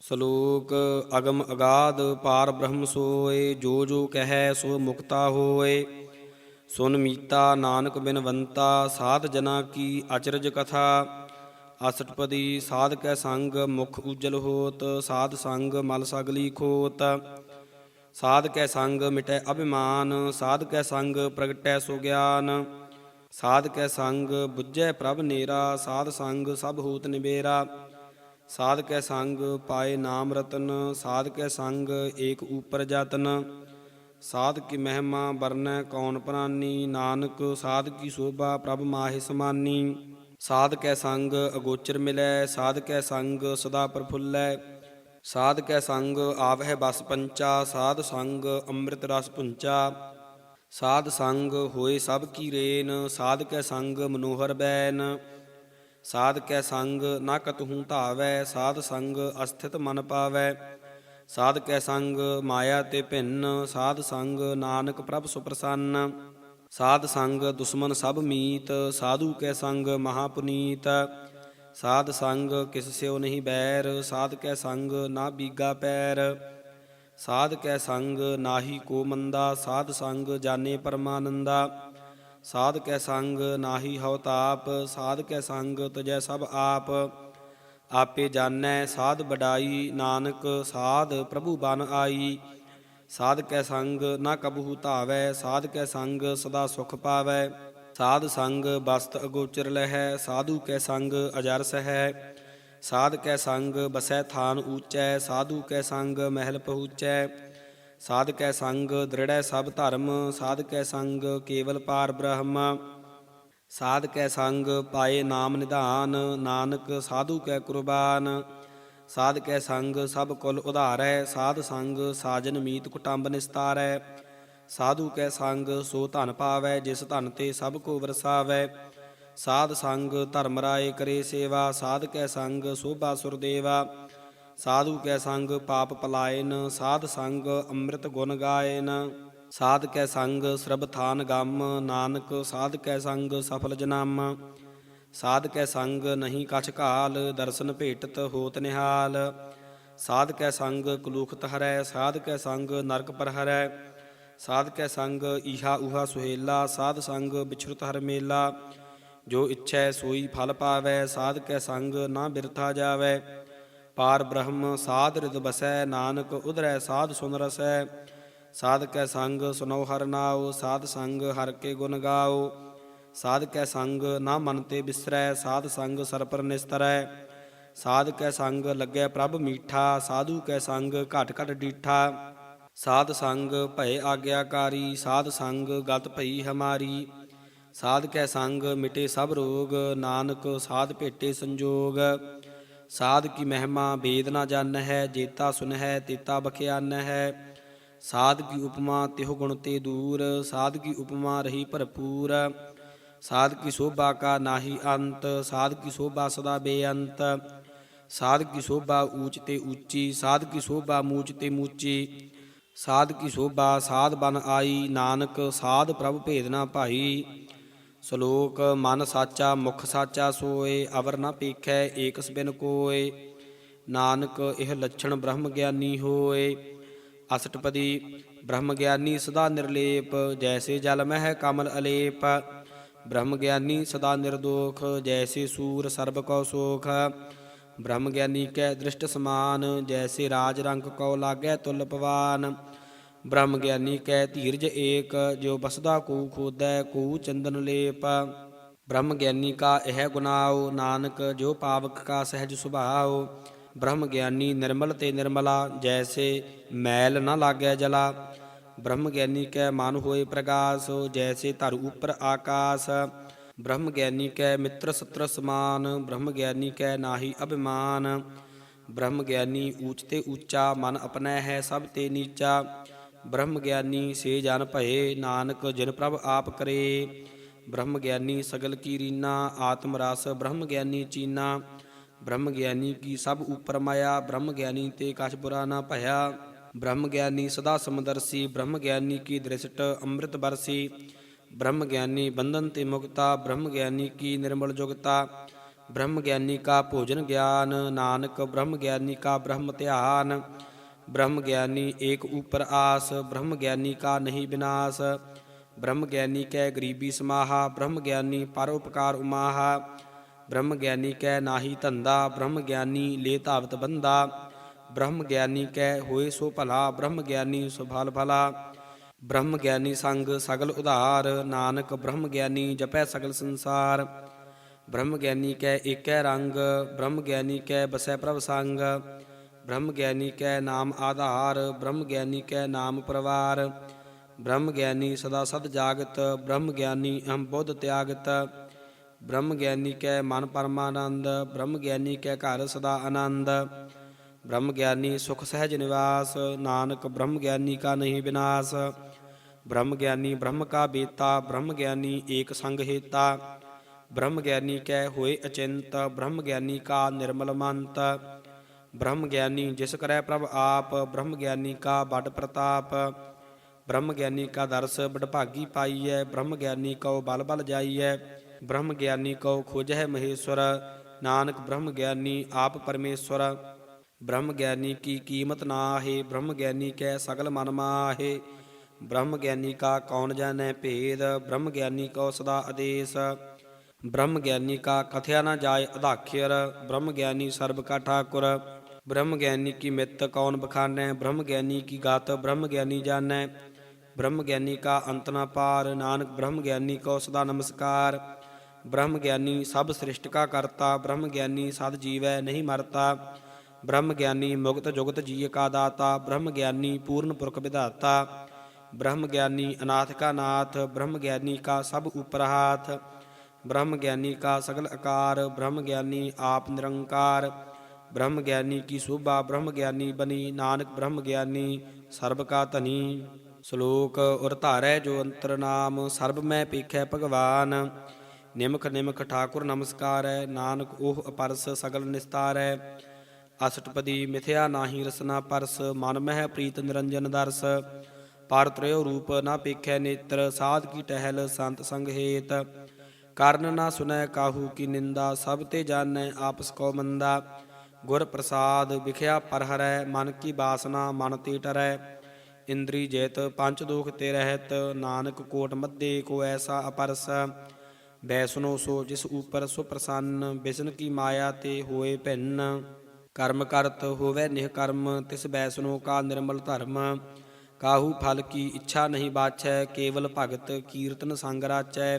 ਸ਼ਲੋਕ, ਅਗਮ ਅਗਾਧ, ਪਾਰ ਬ੍ਰਹਮ ਸੋਏ, ਜੋ ਜੋ ਕਹੈ ਸੋ ਮੁਕਤਾ ਹੋਏ। ਸੁਨ ਮੀਤਾ, ਨਾਨਕ ਬਿਨਵੰਤਾ ਸਾਧ ਜਨਾ ਕੀ ਅਚਰਜ ਕਥਾ। ਅਸਟਪਦੀ ਸਾਧ ਕੈ ਸੰਗ ਮੁਖ ਉਜਲ ਹੋਤ, ਸਾਧ ਸੰਗ ਮਲ ਸਗਲੀ ਖੋਤ। ਸਾਧ ਕੈ ਸੰਗ ਮਿਟੈ ਅਭਿਮਾਨ ਸਾਧ ਕੈ ਸੰਗ ਪ੍ਰਗਟੈ ਸੋ ਗਿਆਨ। ਸਾਧ ਕੈ ਸੰਗ ਬੁੱਝੈ ਪ੍ਰਭ ਨੇਰਾ, ਸਾਧ ਸੰਗ ਸਭ ਹੋਤ ਨਿਬੇਰਾ ਸਾਧ ਕੈ ਸੰਗ ਪਾਏ ਨਾਮ ਰਤਨ ਸਾਧ ਕੈ ਸੰਗ ਏਕ ਉਪਰ ਜਤਨ ਸਾਧ ਕੀ ਮਹਿਮਾ ਵਰਨੈ ਕੌਣ ਪ੍ਰਾਨੀ, ਨਾਨਕ ਸਾਧ ਕੀ ਸੋਭਾ ਪ੍ਰਭ ਮਾਹਿ ਸਮਾਨੀ। ਸਾਧ ਕੈ ਸੰਗ ਅਗੋਚਰ ਮਿਲੈ, ਸਾਧ ਕੈ ਸੰਗ ਸਦਾ ਪ੍ਰਫੁੱਲੈ, ਸਾਧ ਕੈ ਸੰਗ ਆਵਹਿ ਬਸ ਪੰਚਾ, ਸਾਧ ਸੰਗ ਅੰਮ੍ਰਿਤ ਰਸ ਪੁੰਚਾ ਸਾਧ ਸੰਗ ਹੋਏ ਸਭ ਕੀ ਰੇਨ, ਸਾਧ ਕੈ ਸੰਗ ਮਨੋਹਰ ਬੈਨ, ਸਾਧ ਕੈ ਸੰਗ ਨਾ ਕਤਹੂ ਧਾਵੈ, ਸਾਧ ਸੰਗ ਅਸਥਿਤ ਮਨ ਪਾਵੈ, ਸਾਧ ਕੈ ਸੰਗ ਮਾਇਆ ਤੇ ਭਿੰਨ, ਸਾਧ ਸੰਗ ਨਾਨਕ ਪ੍ਰਭ ਸੁਪ੍ਰਸੰਨ ਸਾਧ ਸੰਗ ਦੁਸ਼ਮਨ ਸਭ ਮੀਤ, ਸਾਧੂ ਕੈ ਸੰਗ ਮਹਾਪੁਨੀਤ। ਸਾਧ ਸੰਗ ਕਿਸ ਸਿਓ ਨਹੀਂ ਬੈਰ, ਸਾਧ ਕੈ ਸੰਗ ਨਾ ਬੀਗਾ ਪੈਰ। ਸਾਧ ਕੈ ਸੰਗ ਨਾਹੀ ਕੋ ਮੰਦਾ, ਸਾਧ ਸੰਗ ਜਾਣੇ ਪਰਮਾਨੰਦਾ। ਸਾਧ ਕੈ ਸੰਗ ਨਾਹੀ ਹਉ ਤਾਪ, ਸਾਧ ਕੈ ਸੰਗ ਤਜੈ ਸਭ ਆਪ। ਆਪੇ ਜਾਣੈ ਸਾਧ ਬਡਾਈ ਨਾਨਕ ਸਾਧ ਪ੍ਰਭੂ ਬਨ ਆਈ। ਸਾਧ ਕੈ ਸੰਗ ਨਾ ਕਬਹੂ ਧਾਵੈ, ਸਾਧ ਕੈ ਸੰਗ ਸਦਾ ਸੁਖ ਪਾਵੈ। ਸਾਧ ਸੰਗ ਬਸਤ ਅਗੋਚਰ ਲਹੈ, ਸਾਧੂ ਕੈ ਸੰਗ ਅਜਰਸ ਹੈ ਸਾਧ ਕੈ ਸੰਗ ਬਸੈ ਥਾਨ ਊਚੈ, ਸਾਧੂ ਕੈ ਸੰਗ ਮਹਿਲ ਪਹੁਚੈ। ਸਾਧ ਕੈ ਸੰਗ ਦ੍ਰਿੜੈ ਸਭ ਧਰਮ, ਸਾਧ ਕੈ ਸੰਗ ਕੇਵਲ ਪਾਰ ਬ੍ਰਹਮ। ਸਾਧ ਕੈ ਸੰਗ ਪਾਏ ਨਾਮ ਨਿਧਾਨ, ਨਾਨਕ ਸਾਧੂ ਕੈ ਕੁਰਬਾਨ। ਸਾਧ ਕੈ ਸੰਗ, ਸਭ ਕੁਲ ਉਧਾਰੈ, ਸਾਧ ਸੰਗ, ਸਾਜਨ ਮੀਤ ਕੁਟੰਬ ਨਿਸਤਾਰੈ। ਸਾਧੂ ਕੈ ਸੰਗ, ਸੋ ਧਨ ਪਾਵੈ, ਜਿਸ ਧਨ ਤੇ ਸਭ ਕੋ ਵਰਸਾਵੈ। ਸਾਧ ਸੰਗ, ਧਰਮ ਰਾਏ ਕਰੇ ਸੇਵਾ, ਸਾਧ ਕੈ ਸੰਗ, ਸੋਭਾ ਸੁਰਦੇਵਾ। ਸਾਧੂ ਕੈ ਸੰਗ, ਪਾਪ ਪਲਾਇਨ, ਸਾਧ ਸੰਗ, ਅੰਮ੍ਰਿਤ ਗੁਣ ਗਾਇਨ। ਸਾਧ ਕੈ ਸੰਗ, ਸਰਬ ਥਾਨ ਗੰਮ, ਨਾਨਕ, ਸਾਧ ਕੈ ਸੰਗ, ਸਫਲ ਜਨਮ। ਸਾਧ ਕੈ ਸੰਗ ਨਹੀਂ ਕਛ ਕਾਲ ਦਰਸ਼ਨ ਭੇਟਤ ਹੋਤ ਨਿਹਾਲ। ਸਾਧ ਕੈ ਸੰਗ ਕਲੂਖਤ ਹਰੈ ਸਾਧ ਕੈ ਸੰਗ ਨਰਕ ਪਰ ਹਰੈ। ਸਾਧ ਕੈ ਸੰਗ ਈਹਾ ਉਹਾ ਸੁਹੇਲਾ, ਸਾਧ ਸੰਗ ਵਿਛਰਤ ਹਰ ਮੇਲਾ। ਜੋ ਇੱਛੈ ਸੋਈ ਫਲ ਪਾਵੈ ਸਾਧ ਕੈ ਸੰਗ ਨਾ ਬਿਰਥਾ ਜਾਵੈ। ਪਾਰ ਬ੍ਰਹਮ ਸਾਧ ਰਿਦ ਬਸੈ, ਨਾਨਕ ਉਧਰੈ ਸਾਧ ਸੁਨ ਰਸੈ। ਸਾਧ ਕੈ ਸੰਗ ਸੁਨੋ ਹਰ ਨਾਉ, ਸਾਧ ਸੰਗ ਹਰ ਕੇ ਗੁਣ ਗਾਓ। ਸਾਧ ਕੈ ਸੰਗ ਨਾ ਮਨ ਤੇ ਬਿਸਰੈ, ਸਾਧ ਸੰਗ ਸਰਪਰ ਨਿਸਤਰੈ। ਸਾਧ ਕੈ ਸੰਗ ਲੱਗੈ ਪ੍ਰਭ ਮੀਠਾ, ਸਾਧੂ ਕੈ ਸੰਗ ਘਟ ਘਟ ਡੀਠਾ। ਸਾਧ ਸੰਗ ਭਏ ਆਗਿਆਕਾਰੀ, ਸਾਧ ਸੰਗ ਗਤ ਭਈ ਹਮਾਰੀ। ਸਾਧ ਕੈ ਸੰਗ ਮਿਟੇ ਸਭ ਰੋਗ, ਨਾਨਕ ਸਾਧ ਭੇਟੇ ਸੰਜੋਗ। ਸਾਧ ਕੀ ਮਹਿਮਾ ਵੇਦ ਨਾ ਜਾਣ ਹੈ ਜੇਤਾ ਸੁਨ ਹੈ ਤੇਤਾ ਬਖਿਆਨ ਹੈ ਸਾਧ ਕੀ ਉਪਮਾ ਤਿਹੁ ਗੁਣ ਤੇ ਦੂਰ, ਸਾਧ ਕੀ ਉਪਮਾ ਰਹੀ ਭਰਪੂਰ। ਸਾਧ ਕੀ ਸੋਭਾ ਕਾ ਨਾਹੀ ਅੰਤ, ਸਾਧ ਕੀ ਸੋਭਾ ਸਦਾ ਬੇਅੰਤ, ਸਾਧ ਕੀ ਸੋਭਾ ਊਚ ਤੇ ਉੱਚੀ ਸਾਧ ਕੀ ਸੋਭਾ ਮੂਚ ਤੇ ਮੂਚੀ, ਸਾਧ ਕੀ ਸੋਭਾ ਸਾਧ ਬਨ ਆਈ, ਨਾਨਕ ਸਾਧ ਪ੍ਰਭ ਭੇਦ ਨਾ ਭਾਈ, ਸ਼ਲੋਕ ਮਨ ਸਾਚਾ ਮੁਖ ਸਾਚਾ ਸੋਏ, ਅਵਰ ਨਾ ਪੇਖੈ ਏਕਸ ਬਿਨ ਕੋਏ, ਨਾਨਕ ਇਹ ਲੱਛਣ ਬ੍ਰਹਮ ਗਿਆਨੀ ਹੋਏ, ਅਸ਼ਟਪਦੀ ਬ੍ਰਹਮ ਗਿਆਨੀ ਸਦਾ ਨਿਰਲੇਪ, ਜੈਸੇ ਜਲ ਮਹਿ ਕਮਲ ਅਲੇਪ ਬ੍ਰਹਮ ਗਿਆਨੀ ਸਦਾ ਨਿਰਦੋਖ, ਜੈਸੇ ਸੂਰ ਸਰਬ ਕਉ ਸੋਖ। ਬ੍ਰਹਮ ਗਿਆਨੀ ਕੈ ਦ੍ਰਿਸ਼ਟ ਸਮਾਨ, ਜੈਸੇ ਰਾਜ ਰੰਗ ਕਉ ਲਾਗੈ ਤੁਲ ਪਵਾਨ। ਬ੍ਰਹਮ ਗਿਆਨੀ ਕੈ ਧੀਰਜ ਏਕ, ਜੋ ਬਸਦਾ ਕੋ ਖੋਦੈ, ਕੋ ਚੰਦਨ ਲੇਪ। ਬ੍ਰਹਮ ਗਿਆਨੀ ਕਾ ਇਹ ਗੁਨਾਉ ਨਾਨਕ ਜੋ ਪਾਵਕ ਕਾ ਸਹਿਜ ਸੁਭਾਉ ਬ੍ਰਹਮ ਗਿਆਨੀ ਨਿਰਮਲ ਤੇ ਨਿਰਮਲਾ, ਜੈਸੇ ਮੈਲ ਨਾ ਲਾਗੈ ਜਲਾ। ਬ੍ਰਹਮ ਗਿਆਨੀ ਕੈ ਮਨ ਹੋਏ ਪ੍ਰਗਾਸ, ਜੈਸੇ ਧਰ ਉਪਰ ਆਕਾਸ। ਬ੍ਰਹਮ ਗਿਆਨੀ ਕੈ ਮਿੱਤਰ ਸਤਰ ਸਮਾਨ ਬ੍ਰਹਮ ਗਿਆਨੀ ਕੈ ਨਾਹੀ ਅਭਿਮਾਨ। ਬ੍ਰਹਮ ਗਿਆਨੀ ਊਚ ਤੇ ਊਚਾ, ਮਨ ਆਪਣੈ ਹੈ ਸਭ ਤੇ ਨੀਚਾ। ਬ੍ਰਹਮ ਗਿਆਨੀ ਸੇ ਜਨ ਭਏ, ਨਾਨਕ ਜਿਨ ਪ੍ਰਭ ਆਪ ਕਰੇ। ਬ੍ਰਹਮ ਗਿਆਨੀ ਸਗਲ ਕੀ ਰੀਨਾ, ਆਤਮ ਰਸ ਬ੍ਰਹਮ ਗਿਆਨੀ ਚੀਨਾ। ਬ੍ਰਹਮ ਗਿਆਨੀ ਕੀ ਸਭ ਉਪਰ ਮਾਇਆ ਬ੍ਰਹਮ ਗਿਆਨੀ ਤੇ ਕਛ ਬੁਰਾ ਨਾ ਭਇਆ। ਬ੍ਰਹਮ ਗਿਆਨੀ ਸਦਾ ਸਮਦਰਸੀ ਬ੍ਰਹਮ ਗਿਆਨੀ ਕੀ ਦ੍ਰਿਸ਼ਟ ਅੰਮ੍ਰਿਤ ਬਰਸੀ ਬ੍ਰਹਮ ਗਿਆਨੀ ਬੰਧਨ ਤੇ ਮੁਕਤਾ ਬ੍ਰਹਮ ਗਿਆਨੀ ਕੀ ਨਿਰਮਲ ਜੁਗਤਾ। ਬ੍ਰਹਮ ਗਿਆਨੀ ਕਾ ਭੋਜਨ ਗਿਆਨ, ਨਾਨਕ ਬ੍ਰਹਮ ਗਿਆਨੀ ਕਾ ਬ੍ਰਹਮ ਧਿਆਨ। ਬ੍ਰਹਮ ਗਿਆਨੀ ਏਕ ਉਪਰ ਆਸ ਬ੍ਰਹਮ ਗਿਆਨੀ ਕਾ ਨਹੀਂ ਵਿਨਾਸ ਬ੍ਰਹਮ ਗਿਆਨੀ ਕੈ ਗਰੀਬੀ ਸਮਾਹਾ ਬ੍ਰਹਮ ਗਿਆਨੀ ਪਰ ਉਪਕਾਰ ਉਮਾਹਾ। ਬ੍ਰਹਮ ਗਿਆਨੀ ਕੈ ਨਾਹੀ ਧੰਦਾ ਬ੍ਰਹਮ ਗਿਆਨੀ ਲੇ ਧਾਵਤ ਬੰਦਾ। ਬ੍ਰਹਮ ਗਿਆਨੀ ਕੈ ਹੋਏ ਸੋ ਭਲਾ ਬ੍ਰਹਮ ਗਿਆਨੀ ਸੁਭਲ ਭਲਾ ਬ੍ਰਹਮ ਗਿਆਨੀ ਸੰਗ ਸਗਲ ਉਧਾਰ ਨਾਨਕ ਬ੍ਰਹਮ ਗਿਆਨੀ ਜਪੈ ਸਗਲ ਸੰਸਾਰ ਬ੍ਰਹਮ ਗਿਆਨੀ ਕੈ ਏਕੈ ਰੰਗ ਬ੍ਰਹਮ ਗਿਆਨੀ ਕੈ ਬਸੈ ਪ੍ਰਭ ਸੰਗ ਬ੍ਰਹਮ ਗਿਆਨੀ ਕੈ ਨਾਮ ਆਧਾਰ ਬ੍ਰਹਮ ਗਿਆਨੀ ਕੈ ਨਾਮ ਪਰਵਾਰ ਬ੍ਰਹਮ ਗਿਆਨੀ ਸਦਾ ਸਦ ਜਾਗਤ ਬ੍ਰਹਮ ਗਿਆਨੀ ਅਹੰ ਬੁੱਧ ਤਿਆਗਤ ਬ੍ਰਹਮ ਗਿਆਨੀ ਕੈ ਮਨ ਪਰਮਾਨੰਦ ਬ੍ਰਹਮ ਗਿਆਨੀ ਕੈ ਘਰ ਸਦਾ ਆਨੰਦ ਬ੍ਰਹਮ ਗਿਆਨੀ ਸੁਖ ਸਹਿਜ ਨਿਵਾਸ, ਨਾਨਕ ਬ੍ਰਹਮ ਗਿਆਨੀ ਕਾ ਨਹੀਂ ਵਿਨਾਸ ਬ੍ਰਹਮ ਗਿਆਨੀ ਬ੍ਰਹਮ ਕਾ ਬੇਤਾ ਬ੍ਰਹਮ ਗਿਆਨੀ ਏਕ ਸੰਗ ਹੇਤਾ। ਬ੍ਰਹਮ ਗਿਆਨੀ ਕੈ ਹੋਏ ਅਚਿੰਤ ਬ੍ਰਹਮ ਗਿਆਨੀ ਕਾ ਨਿਰਮਲ ਮੰਤ। ਬ੍ਰਹਮ ਗਿਆਨੀ ਜਿਸ ਕਰੈ ਪ੍ਰਭ ਆਪ ਬ੍ਰਹਮ ਗਿਆਨੀ ਕਾ ਬੜ ਪ੍ਰਤਾਪ। ਬ੍ਰਹਮ ਗਿਆਨੀ ਕਾ ਦਰਸ ਬਡਭਾਗੀ ਪਾਈਐ ਬ੍ਰਹਮ ਗਿਆਨੀ ਕਉ ਬਲ ਬਲ ਜਾਈਐ। ਬ੍ਰਹਮ ਗਿਆਨੀ ਕਉ ਖੋਜਹਿ ਮਹੇਸ਼ਵਰ, ਨਾਨਕ ਬ੍ਰਹਮ ਗਿਆਨੀ ਆਪ ਪਰਮੇਸ਼ਵਰ। ਬ੍ਰਹਮ ਗਿਆਨੀ ਕੀ ਕੀਮਤ ਨਾਹੀ ਬ੍ਰਹਮ ਗਿਆਨੀ ਕੈ ਸਗਲ ਮਨ ਮਾਹੇ। ਬ੍ਰਹਮ ਗਿਆਨੀ ਕਾ ਕੌਣ ਜਾਣੈ ਭੇਦ ਬ੍ਰਹਮ ਗਿਆਨੀ ਕਉ ਸਦਾ ਆਦੇਸ। ਬ੍ਰਹਮ ਗਿਆਨੀ ਕਾ ਕਥਿਆ ਨਾ ਜਾਏ ਅਧਾਖਿਰ ਬ੍ਰਹਮ ਗਿਆਨੀ ਸਰਬ ਕਾ ਠਾਕੁਰ। ਬ੍ਰਹਮ ਗਿਆਨੀ ਕੀ ਮਿੱਤ ਕੌਣ ਬਖਾਨੈ ਬ੍ਰਹਮ ਗਿਆਨੀ ਕੀ ਗਾਤ ਬ੍ਰਹਮ ਗਿਆਨੀ ਜਾਣੈ। ਬ੍ਰਹਮ ਗਿਆਨੀ ਕਾ ਅੰਤ ਨਾ ਪਾਰ, ਨਾਨਕ ਬ੍ਰਹਮ ਗਿਆਨੀ ਕੋ ਸਦਾ ਨਮਸਕਾਰ। ਬ੍ਰਹਮ ਗਿਆਨੀ ਸਭ ਸ੍ਰਿਸ਼ਟ ਕਾ ਕਰਤਾ ਬ੍ਰਹਮ ਗਿਆਨੀ ਸਦ ਜੀਵੈ ਨਹੀਂ ਮਰਤਾ। ਬ੍ਰਹਮ ਗਿਆਨੀ ਮੁਕਤ ਜੁਗਤ ਜੀਅ ਕਾ ਦਾਤਾ ਬ੍ਰਹਮ ਗਿਆਨੀ ਪੂਰਨ ਪੁਰਖ ਵਿਧਾਤਾ ਬ੍ਰਹਮ ਗਿਆਨੀ ਅਨਾਥ ਕਾ ਨਾਥ ਬ੍ਰਹਮ ਗਿਆਨੀ ਕਾ ਸਭ ਉਪਰ ਹਾਥ ਬ੍ਰਹਮ ਗਿਆਨੀ ਕਾ ਸਗਲ ਆਕਾਰ ਬ੍ਰਹਮ ਗਿਆਨੀ ਆਪ ਨਿਰੰਕਾਰ ਬ੍ਰਹਮ ਗਿਆਨੀ ਕੀ ਸੋਭਾ ਬ੍ਰਹਮ ਗਿਆਨੀ ਬਨੀ ਨਾਨਕ ਬ੍ਰਹਮ ਗਿਆਨੀ ਸਰਬ ਕਾ ਧਨੀ, ਸ਼ਲੋਕ ਉਰ ਧਾਰੈ ਜੋ ਅੰਤਰ ਨਾਮ, ਸਰਬ ਮੈਂ ਪੇਖੈ ਭਗਵਾਨ, ਨਿਮਖ ਨਿਮਖ ਠਾਕੁਰ ਨਮਸਕਾਰ ਹੈ ਨਾਨਕ ਉਹ ਅਪਰਸ ਸਗਲ ਨਿਸਤਾਰ ਹੈ ਅਸ਼ਟਪਦੀ ਮਿਥਿਆ ਨਾਹੀ ਰਸਨਾ ਪਰਸ, ਮਨ ਮਹਿ ਪ੍ਰੀਤ ਨਿਰੰਜਨ ਦਰਸ। ਪਰ ਤ੍ਰਯੋ ਰੂਪ ਨਾ ਪੇਖੈ ਨੇਤਰ, ਸਾਧ ਕੀ ਟਹਿਲ ਸੰਤ ਸੰਗ ਹੇਤ। ਕਰਨ ਨਾ ਸੁਨੈ ਕਾਹੂ ਕੀ ਨਿੰਦਾ, ਸਭ ਤੇ ਜਾਣੈ ਆਪਸ ਕੋ ਮੰਦਾ। ਗੁਰ ਪ੍ਰਸਾਦ ਵਿਖਿਆ ਪਰ ਹਰੈ ਮਨ ਕੀ ਬਾਸਨਾ ਮਨ ਤੇ ਟਰੈ। ਇੰਦਰੀ ਜੇਤ ਪੰਚ ਦੋਖ ਤੇ ਰਹਿਤ, ਨਾਨਕ ਕੋਟ ਮੱਦੇ ਕੋ ਐਸਾ ਅਪਰਸ। ਬੈਸਨੋ ਸੋ ਜਿਸ ਉਪਰ ਸੁ ਪ੍ਰਸੰਨ, ਬਿਸ਼ਨ ਕੀ ਮਾਇਆ ਤੇ ਹੋਏ ਭਿੰਨ। ਕਰਮ ਕਰਤ ਹੋਵੇ ਨਿਹ ਕਰਮ, ਤਿਸ ਬੈਸਨੋ ਕਾ ਨਿਰਮਲ ਧਰਮ। ਕਾਹੂ ਫਲ ਕੀ ਇੱਛਾ ਨਹੀਂ ਬਾਛੈ, ਕੇਵਲ ਭਗਤ ਕੀਰਤਨ ਸੰਗ ਰਾਚੈ।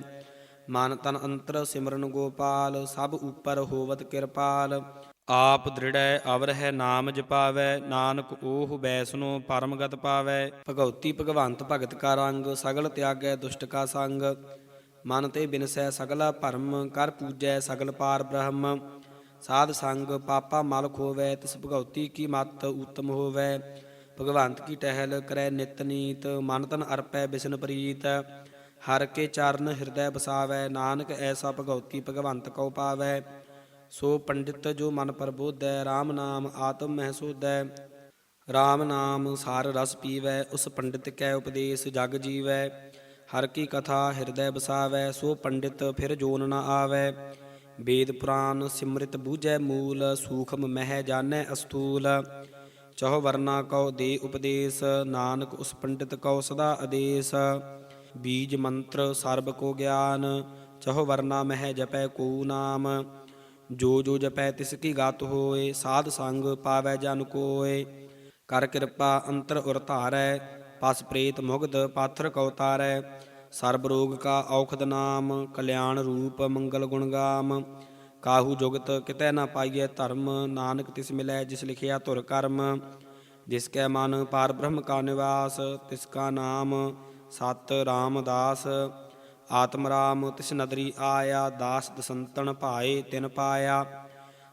ਮਨ ਤਨ ਅੰਤਰ ਸਿਮਰਨ ਗੋਪਾਲ, ਸਭ ਉਪਰ ਹੋਵਤ ਕਿਰਪਾਲ। ਆਪ ਦ੍ਰਿੜੈ ਅਵਰ ਹੈ ਨਾਮ ਜਪਾਵੈ ਨਾਨਕ ਓਹ ਬੈਸਨੋ ਪਰਮਗਤ ਪਾਵੈ। ਭਗਉਤੀ ਭਗਵੰਤ ਭਗਤ ਕਾ ਰੰਗ, ਸਗਲ ਤਿਆਗੈ ਦੁਸ਼ਟ ਕਾ ਸੰਗ। ਮਨ ਤੇ ਬਿਨਸੈ ਸਗਲਾ ਭਰਮ, ਕਰ ਪੂਜੈ ਸਗਲ ਪਾਰ ਬ੍ਰਹਮ। ਸਾਧ ਸੰਗ ਪਾਪਾ ਮਲ ਖੋਵੈ, ਤਿਸ ਭਗਉਤੀ ਕੀ ਮਤ ਉਤਮ ਹੋਵੈ। ਭਗਵੰਤ ਕੀ ਟਹਿਲ ਕਰੈ ਨਿਤ ਨੀਤ, ਮਨ ਤਨ ਅਰਪੈ ਬਿਸ਼ਨ ਪ੍ਰੀਤ। ਹਰ ਕੇ ਚਰਨ ਹਿਰਦੈ ਬਸਾਵੈ ਨਾਨਕ ਐਸਾ ਭਗਉਤੀ ਭਗਵੰਤ ਕਉ ਪਾਵੈ। ਸੋ ਪੰਡਿਤ ਜੋ ਮਨ ਪਰਬੋਧੈ RAM ਨਾਮ ਆਤਮ ਮਹਿਸੂਦੈ ਸੋਧੈ। RAM ਨਾਮ ਸਾਰ ਰਸ ਪੀਵੈ, ਉਸ ਪੰਡਿਤ ਕੈ ਉਪਦੇਸ਼ ਜਗ ਜੀਵੈ। ਹਰ ਕੀ ਕਥਾ ਹਿਰਦੈ ਬਸਾਵੈ ਸੋ ਪੰਡਿਤ ਫਿਰ ਜੋਨ ਨ ਆਵੈ। ਵੇਦ ਪੁਰਾਨ ਸਿਮਰਿਤ ਬੂਝੈ ਮੂਲ, ਸੂਖਮ ਮਹਿ ਜਾਣੈ ਅਸਤੂਲ। ਚਹੁ ਵਰਨਾ ਕਉ ਦੇ ਉਪਦੇਸ਼, ਨਾਨਕ ਉਸ ਪੰਡਿਤ ਕਉ ਸਦਾ ਆਦੇਸ਼। ਬੀਜ ਮੰਤਰ ਸਰਬ ਕੋ ਗਿਆਨ, ਚਹੁ ਵਰਨਾ ਮਹਿ ਜਪੈ ਕੋ ਨਾਮ। ਜੋ ਜੋ ਜਪੈ ਤਿਸ ਕੀ ਗਤ ਹੋਏ, ਸਾਧ ਸੰਗ ਪਾਵੈ ਜਨ ਕੋਏ। ਕਰ ਕਿਰਪਾ ਅੰਤਰ ਉਰ ਧਾਰੈ ਪਸ ਪ੍ਰੇਤ ਮੁਗਧ ਪਾਥਰ ਕਉ ਤਾਰੈ। ਸਰਬ ਰੋਗ ਕਾ ਔਖਦ ਨਾਮ, ਕਲਿਆਣ ਰੂਪ ਮੰਗਲ ਗੁਣ ਗਾਮ। ਕਾਹੂ ਜੁਗਤ ਕਿਤੈ ਨਾ ਪਾਈਐ ਧਰਮ, ਨਾਨਕ ਤਿਸ ਮਿਲੈ ਜਿਸ ਲਿਖਿਆ ਧੁਰ ਕਰਮ। ਜਿਸ ਕੈ ਮਨ ਪਾਰ ਬ੍ਰਹਮ ਕਾ ਨਿਵਾਸ, ਤਿਸ ਕਾ ਨਾਮ ਸਤ ਰਾਮਦਾਸ ਆਤਮ ਰਾਮ ਤਿਸ ਨਦਰੀ ਆਇਆ, ਦਾਸ ਦਸੰਤਨ ਭਾਏ ਤਿਨ ਪਾਇਆ।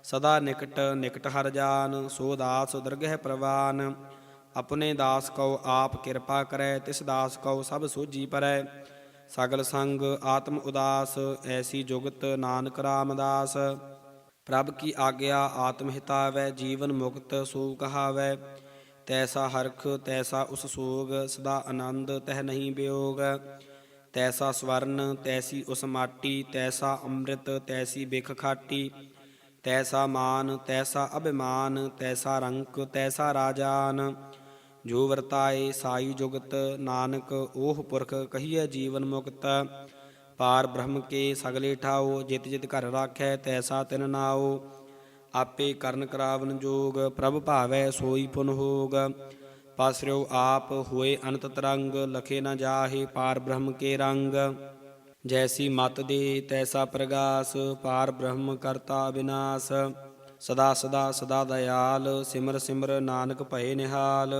ਸਦਾ ਨਿਕਟ ਨਿਕਟ ਹਰ ਜਾਨ, ਸੋ ਦਾਸ ਦਰਗਹਿ ਪ੍ਰਵਾਨ। ਆਪਣੇ ਦਾਸ ਕਉ ਆਪ ਕਿਰਪਾ ਕਰੈ, ਤਿਸ ਦਾਸ ਕਉ ਸਭ ਸੋਜੀ ਪਰੈ। ਸਗਲ ਸੰਗ ਆਤਮ ਉਦਾਸ, ਐਸੀ ਜੁਗਤ ਨਾਨਕ ਰਾਮਦਾਸ। ਪ੍ਰਭ ਕੀ ਆਗਿਆ ਆਤਮ ਹਿਤਾਵੈ, ਜੀਵਨ ਮੁਕਤ ਸੋ ਕਹਾਵੈ। ਤੈਸਾ ਹਰਖ, ਤੈਸਾ ਉਸ ਸੋਗ, ਸਦਾ ਆਨੰਦ ਤਹਿ ਨਹੀਂ ਬਿਯੋਗ ਤੈਸਾ ਸਵਰਨ, ਤੈਸੀ ਉਸ ਮਾਟੀ, ਤੈਸਾ ਅੰਮ੍ਰਿਤ, ਤੈਸੀ ਬਿਖ ਖਾਟੀ। ਤੈਸਾ ਮਾਨ, ਤੈਸਾ ਅਭਿਮਾਨ, ਤੈਸਾ ਰੰਕ, ਤੈਸਾ ਰਾਜਾਨ। ਜੋ ਵਰਤਾਏ ਸਾਈ ਜੁਗਤ ਨਾਨਕ ਉਹ ਪੁਰਖ ਕਹੀਐ ਜੀਵਨ ਮੁਕਤ। ਪਾਰ ਬ੍ਰਹਮ ਕੇ ਸਗਲੇ ਠਾਓ, ਜਿਤ ਜਿਤ ਘਰ ਰਾਖੈ ਤੈਸਾ ਤਿਨ ਨਾਓ। ਆਪੇ ਕਰਨ ਕਰਾਵਨ ਜੋਗ, ਪ੍ਰਭ ਭਾਵੈ ਸੋਈ ਪੁਨ ਹੋਗ। ਪਾਸਰਿਓ ਆਪ ਹੋਏ ਅਨੰਤ ਤਰੰਗ, ਲਖੇ ਨਾ ਜਾਹੇ ਪਾਰ ਬ੍ਰਹਮ ਕੇ ਰੰਗ। ਜੈਸੀ ਮਤ ਦੇ ਤੈਸਾ ਪ੍ਰਗਾਸ, ਪਾਰ ਬ੍ਰਹਮ ਕਰਤਾ ਵਿਨਾਸ਼। ਸਦਾ ਸਦਾ ਸਦਾ ਦਇਆਲ ਸਿਮਰ ਸਿਮਰ ਨਾਨਕ ਭਏ ਨਿਹਾਲ।